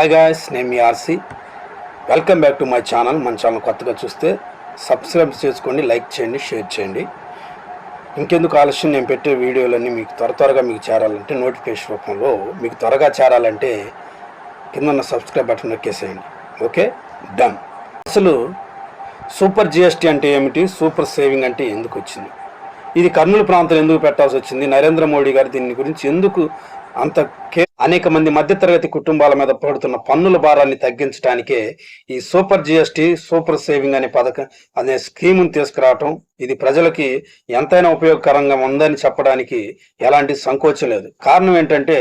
Hi guys నేను మీ RC welcome back to my channel మన channel కొత్తగా చూస్తే సబ్స్క్రైబ్ చేసుకోండి లైక్ చేయండి షేర్ చేయండి. ఇంకెందుకు ఆలస్యం? నేను పెట్టే వీడియోలన్నీ మీకు త్వర త్వరగా మీకు చేరాలంటే నోటిఫికేషన్ రూపంలో మీకు త్వరగా చేరాలంటే కింద ఉన్న సబ్స్క్రైబ్ బటన్ నొక్కేసేయండి. ఓకే డన్ అసలు సూపర్ జిఎస్టీ అంటే ఏమిటి? సూపర్ సేవింగ్ అంటే ఎందుకు వచ్చింది? ఇది కర్నూలు ప్రాంతం ఎందుకు పెట్టాల్సి వచ్చింది? నరేంద్ర మోడీ గారు దీని గురించి ఎందుకు అంత అనేక మంది మధ్యతరగతి కుటుంబాల మీద పడుతున్న పన్నుల భారాన్ని తగ్గించడానికే ఈ సూపర్ జిఎస్టి సూపర్ సేవింగ్ అనే పథకం అనే స్కీమును తీసుకురావటం ఇది ప్రజలకి ఎంతైనా ఉపయోగకరంగా ఉందని చెప్పడానికి ఎలాంటి సంకోచం లేదు. కారణం ఏంటంటే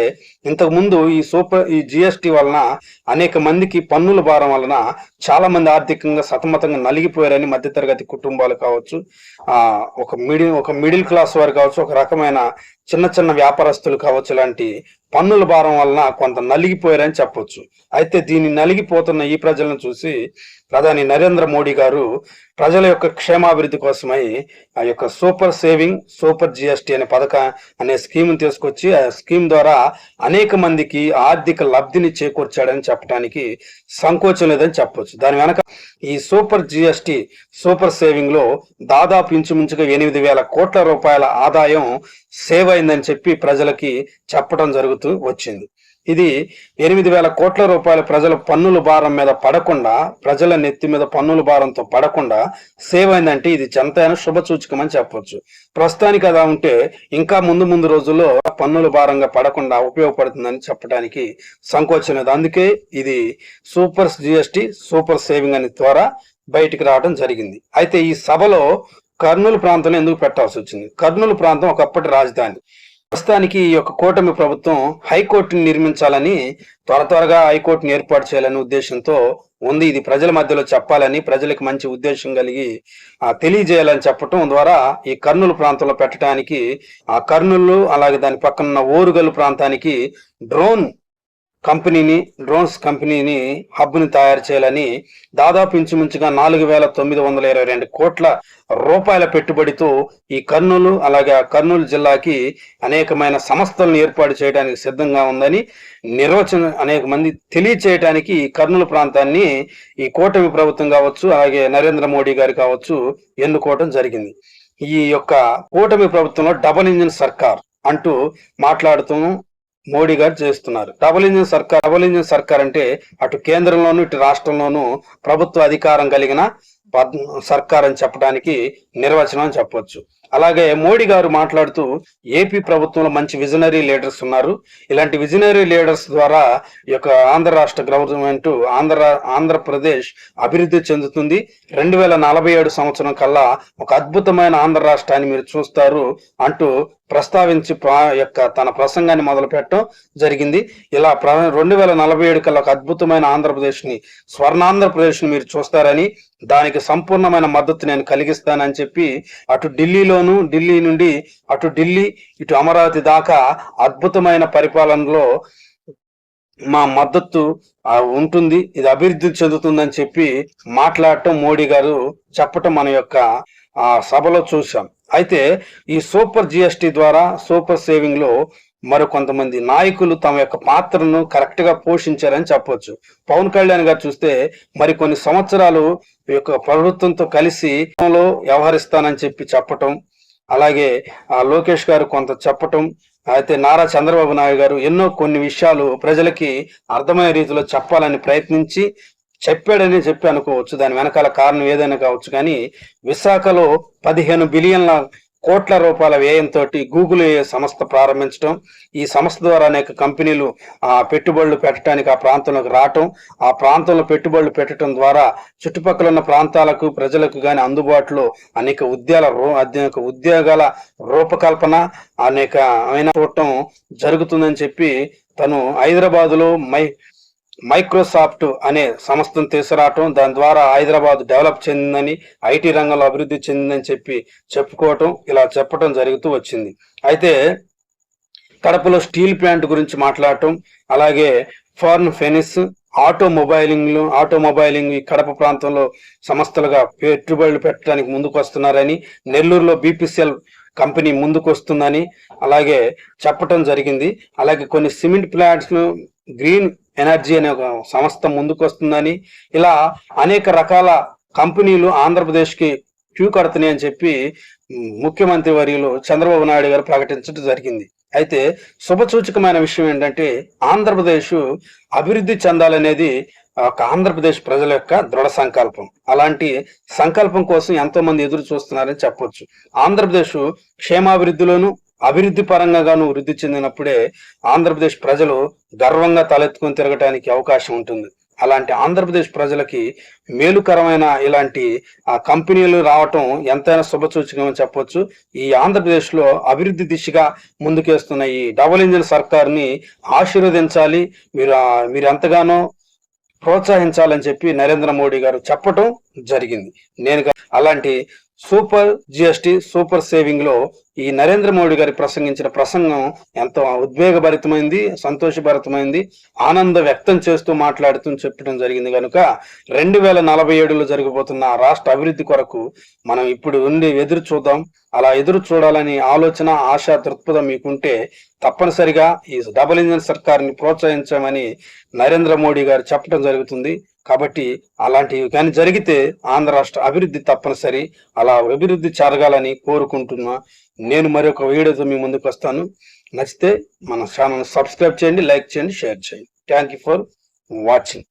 ఇంతకుముందు ఈ సూపర్ ఈ జిఎస్టి వలన అనేక మందికి పన్నుల భారం వలన చాలా మంది ఆర్థికంగా సతమతంగా నలిగిపోయారని మధ్యతరగతి కుటుంబాలు కావచ్చు ఆ ఒక మిడిల్ ఒక మిడిల్ క్లాస్ వారు కావచ్చు ఒక రకమైన చిన్న చిన్న వ్యాపారస్తులు కావచ్చు ఇలాంటి పన్నుల భారం వలన కొంత నలిగిపోయారని చెప్పొచ్చు. అయితే దీన్ని నలిగిపోతున్న ఈ ప్రజలను చూసి ప్రధాని నరేంద్ర మోడీ గారు ప్రజల యొక్క క్షేమాభివృద్ధి కోసమై ఆ యొక్క సూపర్ సేవింగ్ సూపర్ జిఎస్టి అనే పథకం అనే స్కీమ్ తీసుకొచ్చి ఆ స్కీమ్ ద్వారా అనేక మందికి ఆర్థిక లబ్ధిని చేకూర్చాడని చెప్పడానికి సంకోచం లేదని చెప్పవచ్చు దాని వెనక ఈ సూపర్ జిఎస్టి సూపర్ సేవింగ్లో దాదాపు ఇంచుమించుగా ఎనిమిది వేల కోట్ల రూపాయల ఆదాయం సేవ్ అయిందని చెప్పి ప్రజలకి చెప్పడం జరుగుతూ వచ్చింది. ఇది ఎనిమిది వేల కోట్ల రూపాయల ప్రజల పన్నుల భారం మీద పడకుండా ప్రజల నెత్తి మీద పన్నుల భారంతో పడకుండా సేవ్ అయిందంటే ఇది ఎంతైనా శుభ సూచకం అని చెప్పొచ్చు. ప్రస్తుతానికి అలా ఉంటే ఇంకా ముందు ముందు రోజుల్లో పన్నుల భారంగా పడకుండా ఉపయోగపడుతుందని చెప్పడానికి సంకోచం లేదు. అందుకే ఇది సూపర్ జిఎస్టి సూపర్ సేవింగ్ అనే ద్వారా బయటికి రావడం జరిగింది. అయితే ఈ సభలో కర్నూలు ప్రాంతంలో ఎందుకు పెట్టాల్సి వచ్చింది? కర్నూలు ప్రాంతం ఒకప్పటి రాజధాని. ప్రస్తుతానికి ఈ యొక్క కూటమి ప్రభుత్వం హైకోర్టుని నిర్మించాలని త్వర త్వరగా హైకోర్టుని ఏర్పాటు చేయాలనే ఉద్దేశంతో ఉంది. ఇది ప్రజల మధ్యలో చెప్పాలని ప్రజలకు మంచి ఉద్దేశం కలిగి తెలియజేయాలని చెప్పటం ద్వారా ఈ కర్నూలు ప్రాంతంలో పెట్టడానికి ఆ కర్నూలు అలాగే దాని పక్కన ఉన్న ఓరుగల్లు ప్రాంతానికి డ్రోన్ కంపెనీని డ్రోన్స్ కంపెనీని హబ్ని తయారు చేయాలని దాదాపు ఇంచుమించుగా నాలుగు వేల తొమ్మిది వందల ఇరవై రెండు కోట్ల రూపాయల పెట్టుబడితో ఈ కర్నూలు అలాగే ఆ కర్నూలు జిల్లాకి అనేకమైన సంస్థలను ఏర్పాటు చేయడానికి సిద్ధంగా ఉందని నిర్వచన అనేక మంది తెలియచేయడానికి ఈ కర్నూలు ప్రాంతాన్ని ఈ కూటమి ప్రభుత్వం కావచ్చు అలాగే నరేంద్ర మోడీ గారు కావచ్చు ఎన్నుకోవడం జరిగింది. ఈ యొక్క కూటమి ప్రభుత్వంలో డబల్ ఇంజిన్ సర్కార్ అంటూ మాట్లాడుతూ మోడీ గారు చేస్తున్నారు. డబుల్ ఇంజిన్ సర్కార్ డబుల్ ఇంజిన్ సర్కార్ అంటే అటు కేంద్రంలోను ఇటు రాష్ట్రంలోను ప్రభుత్వ అధికారం కలిగిన సర్కార్ అని చెప్పడానికి నిర్వచనం అని అలాగే మోడీ గారు మాట్లాడుతూ ఏపీ ప్రభుత్వంలో మంచి విజనరీ లీడర్స్ ఉన్నారు. ఇలాంటి విజనరీ లీడర్స్ ద్వారా ఈ యొక్క ఆంధ్ర రాష్ట్ర గవర్నమెంట్ ఆంధ్ర ఆంధ్రప్రదేశ్ అభివృద్ధి చెందుతుంది. రెండు వేల నలభై ఏడు సంవత్సరం కల్లా ఒక అద్భుతమైన ఆంధ్ర రాష్ట్రాన్ని మీరు చూస్తారు అంటూ ప్రస్తావించి యొక్క తన ప్రసంగాన్ని మొదలు పెట్టడం జరిగింది. ఇలా ప్ర రెండు వేల నలభై ఏడు కల్లా ఒక అద్భుతమైన ఆంధ్రప్రదేశ్ని స్వర్ణాంధ్రప్రదేశ్ని మీరు చూస్తారని దానికి సంపూర్ణమైన మద్దతు నేను కలిగిస్తానని చెప్పి అటు ఢిల్లీలో ఢిల్లీలోను ఢిల్లీ నుండి అటు ఢిల్లీ ఇటు అమరావతి దాకా అద్భుతమైన పరిపాలనలో మా మద్దతు ఉంటుంది. ఇది అభివృద్ధి చెందుతుందని చెప్పి మాట్లాడటం మోడీ గారు చెప్పటం మన యొక్క ఆ సభలో చూసాం అయితే ఈ సూపర్ జిఎస్టి ద్వారా సూపర్ సేవింగ్లో మరి కొంతమంది నాయకులు తమ యొక్క పాత్రను కరెక్ట్గా పోషించారని చెప్పొచ్చు. పవన్ కళ్యాణ్ గారు చూస్తే మరి కొన్ని సంవత్సరాలు ఈ యొక్క ప్రభుత్వంతో కలిసి వ్యవహరిస్తానని చెప్పి చెప్పటం అలాగే ఆ లోకేష్ గారు కొంత చెప్పటం అయితే నారా చంద్రబాబు నాయుడు గారు ఎన్నో కొన్ని విషయాలు ప్రజలకి అర్థమయ్యే రీతిలో చెప్పాలని ప్రయత్నించి చెప్పాడని చెప్పి అనుకోవచ్చు. దాని వెనకాల కారణం ఏదైనా కావచ్చు కానీ విశాఖలో పదిహేను బిలియన్ల కోట్ల రూపాయల వ్యయంతో గూగుల్ సంస్థ ప్రారంభించడం ఈ సంస్థ ద్వారా అనేక కంపెనీలు ఆ పెట్టుబడులు పెట్టడానికి ఆ ప్రాంతంలోకి రావటం ఆ ప్రాంతంలో పెట్టుబడులు పెట్టడం ద్వారా చుట్టుపక్కల ఉన్న ప్రాంతాలకు ప్రజలకు కానీ అందుబాటులో అనేక ఉద్యాల రూ అనేక ఉద్యోగాల రూపకల్పన అనేక అయిన చూడటం జరుగుతుందని చెప్పి తను హైదరాబాదులో మై మైక్రోసాఫ్ట్ అనే సంస్థను తీసుకురావటం దాని ద్వారా హైదరాబాద్ డెవలప్ చెందిందని ఐటీ రంగంలో అభివృద్ధి చెందిందని చెప్పి చెప్పుకోవటం ఇలా చెప్పటం జరుగుతూ వచ్చింది. అయితే కడపలో స్టీల్ ప్లాంట్ గురించి మాట్లాడటం అలాగే ఫార్న్ ఫెనిస్ ఆటోమొబైలింగ్లు ఆటోమొబైలింగ్ ఈ కడప ప్రాంతంలో సంస్థలుగా పెట్టుబడులు పెట్టడానికి ముందుకు వస్తున్నారని నెల్లూరులో బీపీసీఎల్ కంపెనీ ముందుకు వస్తుందని అలాగే చెప్పటం జరిగింది. అలాగే కొన్ని సిమెంట్ ప్లాంట్స్ను గ్రీన్ ఎనర్జీ అనే ఒక సంస్థ ముందుకు వస్తుందని ఇలా అనేక రకాల కంపెనీలు ఆంధ్రప్రదేశ్కి క్యూ కడుతున్నాయి అని చెప్పి ముఖ్యమంత్రి వర్యులు చంద్రబాబు నాయుడు గారు ప్రకటించడం జరిగింది. అయితే శుభసూచకమైన విషయం ఏంటంటే ఆంధ్రప్రదేశ్ అభివృద్ధి చెందాలనేది ఒక ఆంధ్రప్రదేశ్ ప్రజల యొక్క దృఢ సంకల్పం. అలాంటి సంకల్పం కోసం ఎంతో మంది ఎదురు చూస్తున్నారని చెప్పొచ్చు. ఆంధ్రప్రదేశ్ క్షేమాభివృద్ధిలోను అభివృద్ధి పరంగాను వృద్ధి చెందినప్పుడే ఆంధ్రప్రదేశ్ ప్రజలు గర్వంగా తలెత్తుకొని తిరగటానికి అవకాశం ఉంటుంది. అలాంటి ఆంధ్రప్రదేశ్ ప్రజలకి మేలుకరమైన ఇలాంటి ఆ కంపెనీలు రావటం ఎంతైనా శుభసూచకమని చెప్పొచ్చు. ఈ ఆంధ్రప్రదేశ్లో అభివృద్ధి దిశగా ముందుకేస్తున్న ఈ డబుల్ ఇంజిన్ సర్కార్ని ఆశీర్వదించాలి. మీరు మీరు ఎంతగానో ప్రోత్సహించాలని చెప్పి నరేంద్ర మోడీ గారు చెప్పటం జరిగింది. నేను అలాంటి సూపర్ జిఎస్టి సూపర్ సేవింగ్లో ఈ నరేంద్ర మోడీ గారి ప్రసంగించిన ప్రసంగం ఎంతో ఉద్వేగభరితమైంది సంతోషభరితమైంది ఆనంద వ్యక్తం చేస్తూ మాట్లాడుతూ చెప్పడం జరిగింది కనుక రెండు వేల నలభై ఏడులో జరగబోతున్న రాష్ట్ర అభివృద్ధి కొరకు మనం ఇప్పుడు ఉండి ఎదురు చూద్దాం. అలా ఎదురు చూడాలని ఆలోచన ఆశ దృక్పథం మీకుంటే తప్పనిసరిగా ఈ డబుల్ ఇంజన్ సర్కార్ని ప్రోత్సహించమని నరేంద్ర మోడీ గారు చెప్పడం జరుగుతుంది. కాబట్టి అలాంటివి కానీ జరిగితే ఆంధ్ర రాష్ట్ర అభివృద్ధి తప్పనిసరి. అలా అభివృద్ధి జరగాలని కోరుకుంటున్నా. నేను మరొక వీడియోతో మీ ముందుకు వస్తాను. నచ్చితే మన ఛానల్ సబ్స్క్రైబ్ చేయండి లైక్ చేయండి షేర్ చేయండి. Thank you for watching